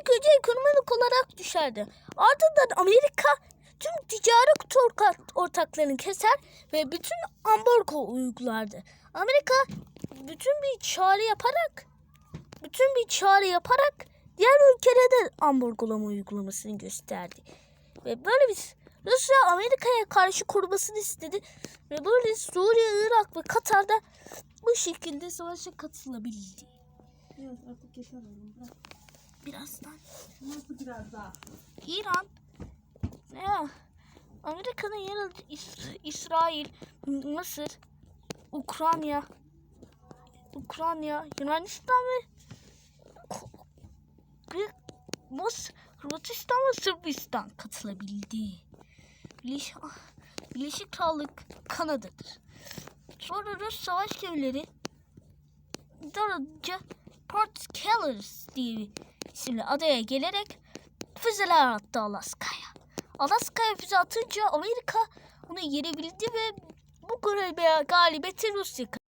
ilk önce ekonomik olarak düşerdi. Ardından Amerika tüm ortak- ortaklarını keser ve bütün ambargo uygulardı. Amerika bütün bir çağrı yaparak bütün bir çağrı yaparak diğer ülkelere de ambargolama uygulamasını gösterdi. Ve böyle bir Rusya Amerika'ya karşı korumasını istedi. Ve böyle Suriye, Irak ve Katar'da bu şekilde savaşa katılabildi. Evet artık yeter. Birazdan Nasıl biraz daha? İran ya Amerika'nın aldığı İs- İsrail, Mısır, Ukrayna, Ukrayna, Yunanistan ve ve Mos Hırvatistan ve Sırbistan katılabildi. Birleşik, Birleşik Krallık Kanada'dır. Sonra Rus savaş gemileri Darıca Port Kellers diye isimli adaya gelerek füzeler attı Alaska'ya. Alaska'ya füze atınca Amerika onu yenebildi ve bu galibiyeti Rusya